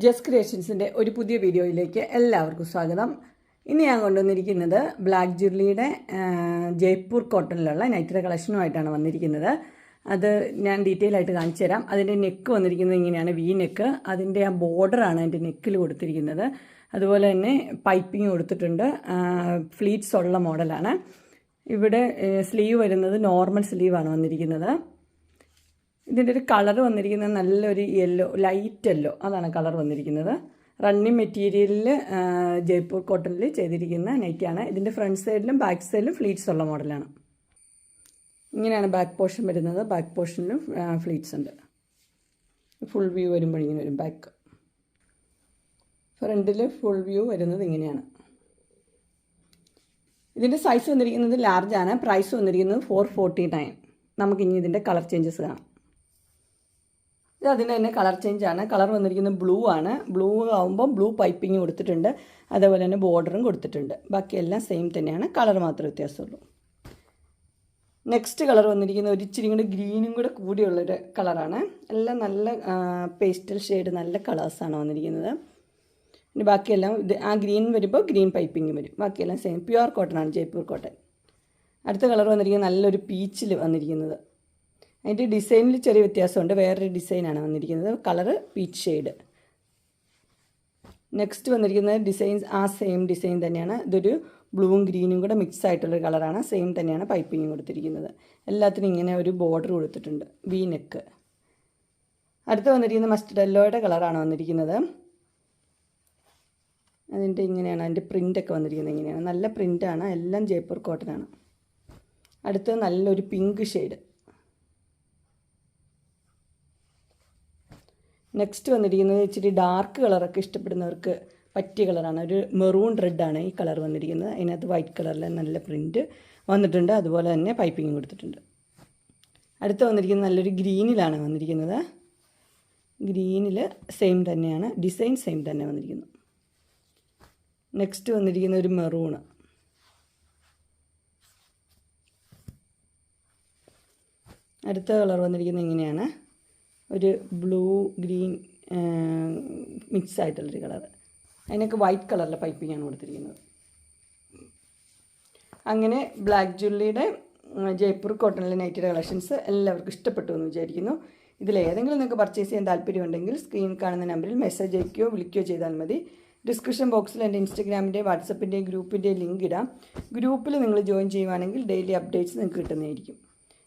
ജസ് ക്രിയേഷൻസിന്റെ ഒരു പുതിയ വീഡിയോയിലേക്ക് എല്ലാവർക്കും സ്വാഗതം. ഇന്ന് ഞാൻ കൊണ്ടുവന്നിരിക്കുന്നത് ബ്ലാക്ക് ജുർലിയുടെ ജയ്പൂർ കോട്ടണിലുള്ള നൈറ്റിയുടെ കളക്ഷനുമായിട്ടാണ് വന്നിരിക്കുന്നത്. അത് ഞാൻ ഡീറ്റെയിൽ ആയിട്ട് കാണിച്ചു തരാം. അതിന്റെ നെക്ക് വന്നിരിക്കുന്നത് ഇങ്ങനെയാണ്. വി നെക്ക് അതിന്റെ ആ ബോർഡറാണ് അതിന്റെ നെക്കിൽ കൊടുത്തിരിക്കുന്നത്. അതുപോലെ തന്നെ പൈപ്പിംഗ് കൊടുത്തിട്ടുണ്ട്. ഫ്ലീറ്റ്സ് ഉള്ള മോഡലാണ് ഇവിടെ സ്ലീവ് വരുന്നത് നോർമൽ സ്ലീവാണ് വന്നിരിക്കുന്നത്. ഇതിന്റെ ഒരു കളർ വന്നിരിക്കുന്നത് നല്ലൊരു യെല്ലോ ലൈറ്റ് യെല്ലോ. അതാണ് കളർ വന്നിരിക്കുന്നത്. റണ്ണിങ് മെറ്റീരിയലിൽ ജയ്പൂർ കോട്ടണിൽ ചെയ്തിരിക്കുന്ന നൈറ്റിയാണ്. ഇതിന്റെ ഫ്രണ്ട് സൈഡിലും ബാക്ക് സൈഡിലും ഫ്ലീറ്റ്സ് ഉള്ള മോഡലാണ് ഇങ്ങനെയാണ് ബാക്ക് പോർഷൻ വരുന്നത്. ബാക്ക് പോർഷനിലും ഫ്ലീറ്റ്സ് ഉണ്ട്. ഫുൾ വ്യൂ വരുമ്പോൾ ഇങ്ങനെ വരും ബാക്ക് ഫ്രണ്ടിൽ ഫുൾ വ്യൂ വരുന്നത് ഇങ്ങനെയാണ്. ഇതിന്റെ സൈസ് വന്നിരിക്കുന്നത് ലാർജാണ് പ്രൈസ് വന്നിരിക്കുന്നത് ഫോർ ഫോർട്ടി നയൻ നമുക്കിനി ഇതിന്റെ കളർ ചേഞ്ചസ് കാണാം. ഇത് അതിന്റെ തന്നെ കളർ ചേഞ്ച് ആണ്. കളർ വന്നിരിക്കുന്നത് ബ്ലൂ ആണ്. ബ്ലൂ ആകുമ്പോൾ ബ്ലൂ പൈപ്പിംഗ് കൊടുത്തിട്ടുണ്ട്. അതേപോലെ തന്നെ ബോർഡറും കൊടുത്തിട്ടുണ്ട്. ബാക്കിയെല്ലാം സെയിം തന്നെയാണ്. കളർ മാത്രമേ വ്യത്യാസമുള്ളൂ. നെക്സ്റ്റ് കളർ വന്നിരിക്കുന്ന ഒരു ഇച്ചിരി കൂടെ ഗ്രീനും കൂടെ കൂടിയുള്ളൊരു കളറാണ് എല്ലാം നല്ല പേസ്റ്റൽ ഷെയ്ഡ് നല്ല കളേഴ്സാണ് വന്നിരിക്കുന്നത്. പിന്നെ ബാക്കിയെല്ലാം ഇത് ആ ഗ്രീൻ വരുമ്പോൾ ഗ്രീൻ പൈപ്പിംഗ് വരും. ബാക്കിയെല്ലാം സെയിം പ്യുവർ കോട്ടൺ ആണ്. ജയ്പൂർ കോട്ടൺ അടുത്ത കളർ വന്നിരിക്കുന്നത് നല്ലൊരു പീച്ചിൽ വന്നിരിക്കുന്നത്. അതിന്റെ ഡിസൈനിൽ ചെറിയ വ്യത്യാസമുണ്ട്. വേറൊരു ഡിസൈനാണ് വന്നിരിക്കുന്നത്. കളറ് പീച്ച് ഷെയ്ഡ് നെക്സ്റ്റ് വന്നിരിക്കുന്നത് ഡിസൈൻസ് ആ സെയിം ഡിസൈൻ തന്നെയാണ്. ഇതൊരു ബ്ലൂവും ഗ്രീനും കൂടെ മിക്സ് ആയിട്ടുള്ളൊരു കളറാണ് സെയിം തന്നെയാണ് പൈപ്പിങ്ങും കൊടുത്തിരിക്കുന്നത്. എല്ലാത്തിനും ഇങ്ങനെ ഒരു ബോർഡർ കൊടുത്തിട്ടുണ്ട്. വി നെക്ക് അടുത്ത് വന്നിരിക്കുന്നത് മസ്റ്റർഡ് യെല്ലോയുടെ കളറാണ് വന്നിരിക്കുന്നത്. അതിന്റെ ഇങ്ങനെയാണ്. അതിന്റെ പ്രിന്റൊക്കെ വന്നിരിക്കുന്നത് ഇങ്ങനെയാണ്. നല്ല പ്രിന്റാണ് എല്ലാം ജയ്പൂർ കോട്ടനാണ് അടുത്ത് നല്ലൊരു പിങ്ക് ഷെയ്ഡ് നെക്സ്റ്റ് വന്നിരിക്കുന്നത് ഇച്ചിരി ഡാർക്ക് കളറൊക്കെ ഇഷ്ടപ്പെടുന്നവർക്ക് പറ്റിയ കളറാണ് ഒരു മെറൂൺ റെഡാണ് ഈ കളർ വന്നിരിക്കുന്നത്. അതിനകത്ത് വൈറ്റ് കളറിൽ നല്ല പ്രിന്റ് വന്നിട്ടുണ്ട്. അതുപോലെ തന്നെ പൈപ്പിങ്ങും കൊടുത്തിട്ടുണ്ട്. അടുത്ത് വന്നിരിക്കുന്നത് നല്ലൊരു ഗ്രീനിലാണ് വന്നിരിക്കുന്നത്. ഗ്രീനിൽ സെയിം തന്നെയാണ്. ഡിസൈൻ സെയിം തന്നെ വന്നിരിക്കുന്നു. നെക്സ്റ്റ് വന്നിരിക്കുന്ന ഒരു മെറൂണ് അടുത്ത കളർ വന്നിരിക്കുന്നത് ഇങ്ങനെയാണ്. ഒരു ബ്ലൂ ഗ്രീൻ മിക്സ് ആയിട്ടുള്ളൊരു കളർ അതിനൊക്കെ വൈറ്റ് കളറിലെ ആണ് കൊടുത്തിരിക്കുന്നത്. അങ്ങനെ ബ്ലാക്ക് ജുവല്ലിയുടെ ജയ്പൂർ കോട്ടണിലെ നൈറ്റിയുടെ കളക്ഷൻസ് എല്ലാവർക്കും ഇഷ്ടപ്പെട്ടു എന്ന് വിചാരിക്കുന്നു. ഇതിൽ ഏതെങ്കിലും നിങ്ങൾക്ക് പർച്ചേസ് ചെയ്യാൻ താല്പര്യമുണ്ടെങ്കിൽ സ്ക്രീൻ കാണുന്ന നമ്പറിൽ മെസ്സേജ് അയക്കുകയോ വിളിക്കുകയോ ചെയ്താൽ മതി. ഡിസ്ക്രിപ്ഷൻ ബോക്സിൽ എന്റെ ഇൻസ്റ്റഗ്രാമിന്റെ വാട്സപ്പിന്റെയും ഗ്രൂപ്പിന്റെയും ലിങ്ക് ഇടാം. ഗ്രൂപ്പിൽ നിങ്ങൾ ജോയിൻ ചെയ്യുവാണെങ്കിൽ ഡെയിലി അപ്ഡേറ്റ്സ് നിങ്ങൾക്ക് കിട്ടുന്നതായിരിക്കും.